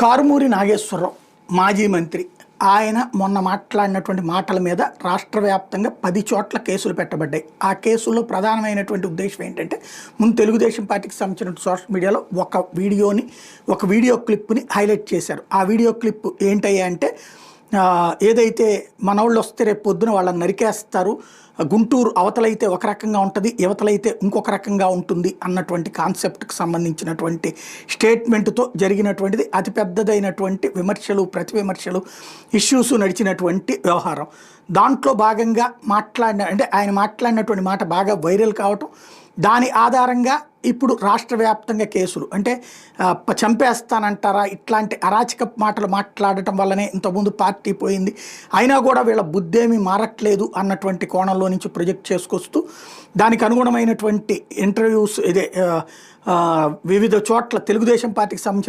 కారుమూరి నాగేశ్వరరావు మాజీ మంత్రి. ఆయన మొన్న మాట్లాడినటువంటి మాటల మీద రాష్ట్ర వ్యాప్తంగా పది చోట్ల కేసులు పెట్టబడ్డాయి. ఆ కేసుల్లో ప్రధానమైనటువంటి ఉద్దేశం ఏంటంటే ముందు తెలుగుదేశం పార్టీకి సంబంధించిన సోషల్ మీడియాలో ఒక వీడియోని ఒక వీడియో క్లిప్ని హైలైట్ చేశారు. ఆ వీడియో క్లిప్ ఏంటయ్యా అంటే ఏదైతే మనవాళ్ళు వస్తే రేపు పొద్దున వాళ్ళని నరికేస్తారు గుంటూరు అవతలైతే ఒక రకంగా ఉంటుంది యువతలైతే ఇంకొక రకంగా ఉంటుంది అన్నటువంటి కాన్సెప్ట్కి సంబంధించినటువంటి స్టేట్మెంట్తో జరిగినటువంటిది అతిపెద్దదైనటువంటి విమర్శలు ప్రతి విమర్శలు ఇష్యూస్ నడిచినటువంటి వ్యవహారం. దాంట్లో భాగంగా మాట్లాడిన అంటే ఆయన మాట్లాడినటువంటి మాట బాగా వైరల్ కావటం దాని ఆధారంగా ఇప్పుడు రాష్ట్ర వ్యాప్తంగా కేసులు అంటే చంపేస్తానంటారా? ఇట్లాంటి అరాచక మాటలు మాట్లాడటం వల్లనే ఇంతకుముందు పార్టీ పోయింది. అయినా కూడా వీళ్ళ బుద్ధేమి మారట్లేదు అన్నటువంటి కోణంలో నుంచి ప్రొజెక్ట్ చేసుకొస్తూ దానికి అనుగుణమైనటువంటి ఇంటర్వ్యూస్ ఇదే వివిధ చోట్ల తెలుగుదేశం పార్టీకి సంబంధించిన